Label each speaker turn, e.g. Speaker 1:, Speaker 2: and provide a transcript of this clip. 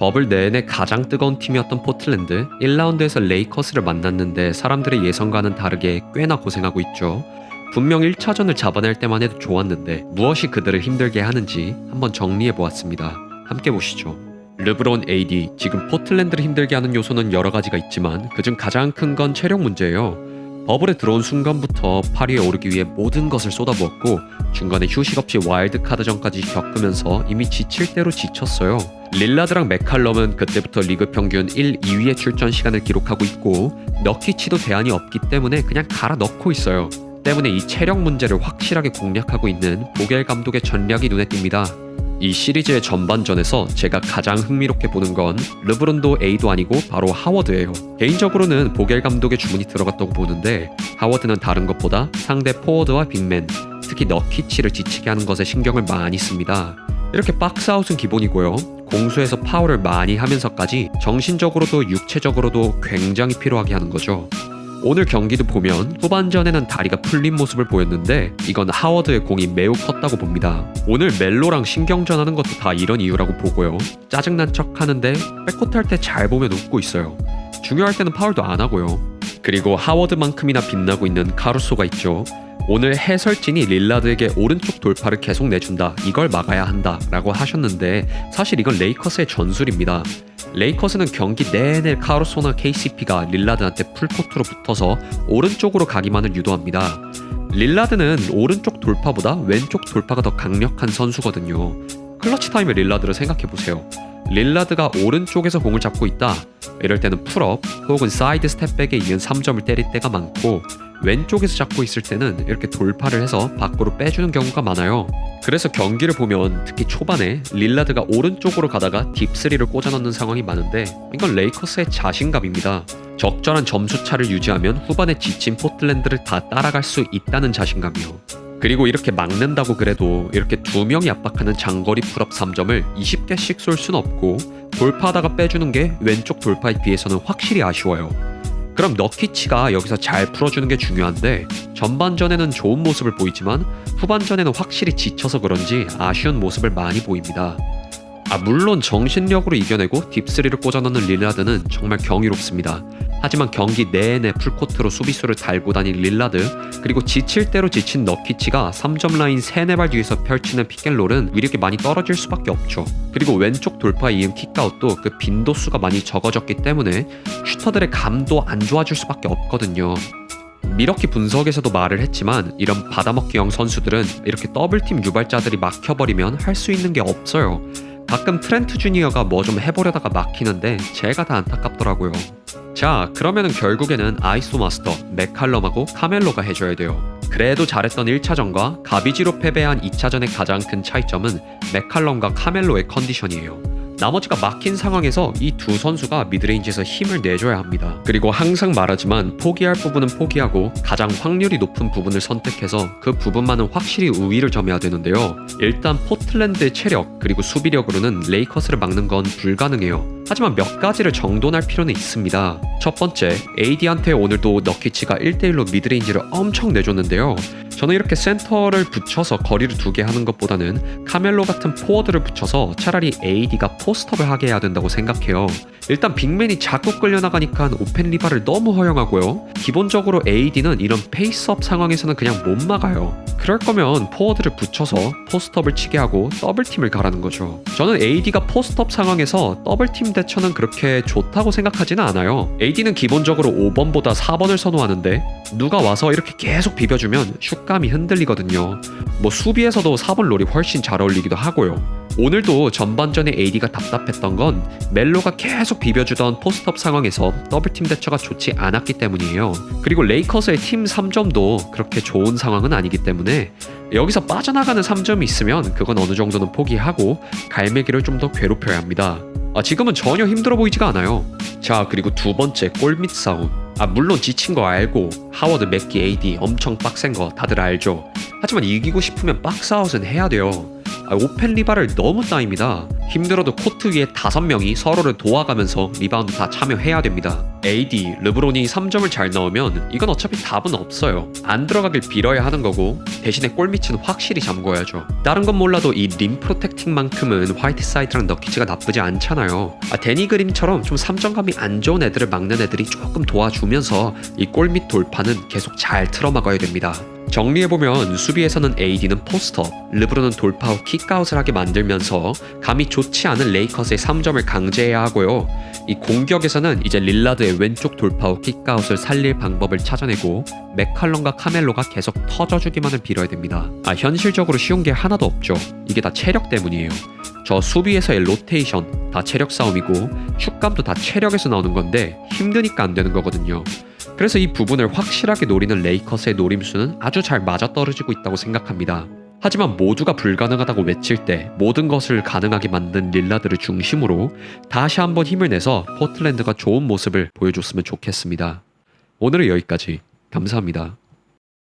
Speaker 1: 버블 내내 가장 뜨거운 팀이었던 포틀랜드 1라운드에서 레이커스를 만났는데 사람들의 예상과는 다르게 꽤나 고생하고 있죠. 분명 1차전을 잡아낼 때만 해도 좋았는데 무엇이 그들을 힘들게 하는지 한번 정리해 보았습니다. 함께 보시죠. 르브론 AD 지금 포틀랜드를 힘들게 하는 요소는 여러 가지가 있지만 그중 가장 큰 건 체력 문제예요. 버블에 들어온 순간부터 파리에 오르기 위해 모든 것을 쏟아부었고 중간에 휴식 없이 와일드 카드전까지 겪으면서 이미 지칠 대로 지쳤어요. 릴라드랑 맥칼럼은 그때부터 리그 평균 1, 2위의 출전 시간을 기록하고 있고 너키치도 대안이 없기 때문에 그냥 갈아 넣고 있어요. 때문에 이 체력 문제를 확실하게 공략하고 있는 보겔 감독의 전략이 눈에 띕니다. 이 시리즈의 전반전에서 제가 가장 흥미롭게 보는 건 르브론도 A도 아니고 바로 하워드예요. 개인적으로는 보겔 감독의 주문이 들어갔다고 보는데 하워드는 다른 것보다 상대 포워드와 빅맨, 특히 너키치를 지치게 하는 것에 신경을 많이 씁니다. 이렇게 박스아웃은 기본이고요. 공수에서 파울을 많이 하면서까지 정신적으로도 육체적으로도 굉장히 필요하게 하는 거죠. 오늘 경기도 보면 후반전에는 다리가 풀린 모습을 보였는데 이건 하워드의 공이 매우 컸다고 봅니다. 오늘 멜로랑 신경전하는 것도 다 이런 이유라고 보고요. 짜증난 척 하는데 백코트 할 때 잘 보면 웃고 있어요. 중요할 때는 파울도 안 하고요. 그리고 하워드만큼이나 빛나고 있는 카루소가 있죠. 오늘 해설진이 릴라드에게 오른쪽 돌파를 계속 내준다. 이걸 막아야 한다. 라고 하셨는데 사실 이건 레이커스의 전술입니다. 레이커스는 경기 내내 카루소나 KCP가 릴라드한테 풀코트로 붙어서 오른쪽으로 가기만을 유도합니다. 릴라드는 오른쪽 돌파보다 왼쪽 돌파가 더 강력한 선수거든요. 클러치 타임의 릴라드를 생각해 보세요. 릴라드가 오른쪽에서 공을 잡고 있다. 이럴 때는 풀업 혹은 사이드 스텝백에 이은 3점을 때릴 때가 많고 왼쪽에서 잡고 있을 때는 이렇게 돌파를 해서 밖으로 빼주는 경우가 많아요. 그래서 경기를 보면 특히 초반에 릴라드가 오른쪽으로 가다가 딥스리를 꽂아 넣는 상황이 많은데 이건 레이커스의 자신감입니다. 적절한 점수 차를 유지하면 후반에 지친 포틀랜드를 다 따라갈 수 있다는 자신감이요. 그리고 이렇게 막는다고 그래도 이렇게 두 명이 압박하는 장거리 풀업 3점을 20개씩 쏠 순 없고 돌파하다가 빼주는 게 왼쪽 돌파에 비해서는 확실히 아쉬워요. 그럼 너키치가 여기서 잘 풀어주는 게 중요한데 전반전에는 좋은 모습을 보이지만 후반전에는 확실히 지쳐서 그런지 아쉬운 모습을 많이 보입니다. 아 물론 정신력으로 이겨내고 딥스리를 꽂아넣는 릴라드는 정말 경이롭습니다. 하지만 경기 내내 풀코트로 수비수를 달고 다닌 릴라드 그리고 지칠 대로 지친 너키치가 3점 라인 3, 4발 뒤에서 펼치는 픽앤롤은 위력이 많이 떨어질 수밖에 없죠. 그리고 왼쪽 돌파 이은 킥아웃도 그 빈도수가 많이 적어졌기 때문에 슈터들의 감도 안 좋아질 수밖에 없거든요. 미러키 분석에서도 말을 했지만 이런 받아먹기형 선수들은 이렇게 더블팀 유발자들이 막혀버리면 할 수 있는 게 없어요. 가끔 트렌트 주니어가 뭐 좀 해보려다가 막히는데 제가 다 안타깝더라고요. 자, 그러면은 결국에는 아이소 마스터, 맥칼럼하고 카멜로가 해줘야 돼요. 그래도 잘했던 1차전과 가비지로 패배한 2차전의 가장 큰 차이점은 맥칼럼과 카멜로의 컨디션이에요. 나머지가 막힌 상황에서 이 두 선수가 미드레인지에서 힘을 내줘야 합니다. 그리고 항상 말하지만 포기할 부분은 포기하고 가장 확률이 높은 부분을 선택해서 그 부분만은 확실히 우위를 점해야 되는데요. 일단 포틀랜드의 체력 그리고 수비력으로는 레이커스를 막는 건 불가능해요. 하지만 몇 가지를 정돈할 필요는 있습니다. 첫 번째, AD한테 오늘도 너키치가 1대1로 미드레인지를 엄청 내줬는데요. 저는 이렇게 센터를 붙여서 거리를 두게 하는 것보다는 카멜로 같은 포워드를 붙여서 차라리 AD가 포스트업을 하게 해야 된다고 생각해요. 일단 빅맨이 자꾸 끌려나가니까 오펜 리바를 너무 허용하고요. 기본적으로 AD는 이런 페이스업 상황에서는 그냥 못 막아요. 그럴 거면 포워드를 붙여서 포스트업을 치게 하고 더블팀을 가라는 거죠. 저는 AD가 포스트업 상황에서 더블팀 대처는 그렇게 좋다고 생각하지는 않아요. AD는 기본적으로 5번보다 4번을 선호하는데 누가 와서 이렇게 계속 비벼주면 슛감이 흔들리거든요. 뭐 수비에서도 4번 롤이 훨씬 잘 어울리기도 하고요. 오늘도 전반전에 AD가 답답했던 건 멜로가 계속 비벼주던 포스트업 상황에서 더블팀 대처가 좋지 않았기 때문이에요. 그리고 레이커스의 팀 3점도 그렇게 좋은 상황은 아니기 때문에 여기서 빠져나가는 3점이 있으면 그건 어느 정도는 포기하고 갈매기를 좀 더 괴롭혀야 합니다. 아, 지금은 전혀 힘들어 보이지가 않아요. 자, 그리고 두 번째 골밑 싸움. 아, 물론 지친 거 알고 하워드, 맥기, AD 엄청 빡센 거 다들 알죠. 하지만 이기고 싶으면 박스아웃은 해야 돼요. 아, 오펜 리바를 너무 따입니다. 힘들어도 코트 위에 다섯 명이 서로를 도와가면서 리바운드 다 참여해야 됩니다. AD, 르브론이 3점을 잘 넣으면 이건 어차피 답은 없어요. 안 들어가길 빌어야 하는 거고 대신에 골밑은 확실히 잠궈야죠. 다른 건 몰라도 이 림 프로텍팅만큼은 화이트 사이드랑 너키즈가 나쁘지 않잖아요. 아, 데니 그림처럼 좀 3점감이 안 좋은 애들을 막는 애들이 조금 도와주면서 이 골밑 돌파는 계속 잘 틀어막아야 됩니다. 정리해보면 수비에서는 AD는 포스터, 르브론은 돌파 후 킥아웃을 하게 만들면서 감이 좋지 않은 레이커스의 3점을 강제해야 하고요. 이 공격에서는 이제 릴라드의 왼쪽 돌파 후 킥아웃을 살릴 방법을 찾아내고 맥칼럼과 카멜로가 계속 터져주기만을 빌어야 됩니다. 아 현실적으로 쉬운 게 하나도 없죠. 이게 다 체력 때문이에요. 저 수비에서의 로테이션 다 체력 싸움이고 슛감도 다 체력에서 나오는 건데 힘드니까 안 되는 거거든요. 그래서 이 부분을 확실하게 노리는 레이커스의 노림수는 아주 잘 맞아떨어지고 있다고 생각합니다. 하지만 모두가 불가능하다고 외칠 때 모든 것을 가능하게 만든 릴라드를 중심으로 다시 한번 힘을 내서 포틀랜드가 좋은 모습을 보여줬으면 좋겠습니다. 오늘은 여기까지. 감사합니다.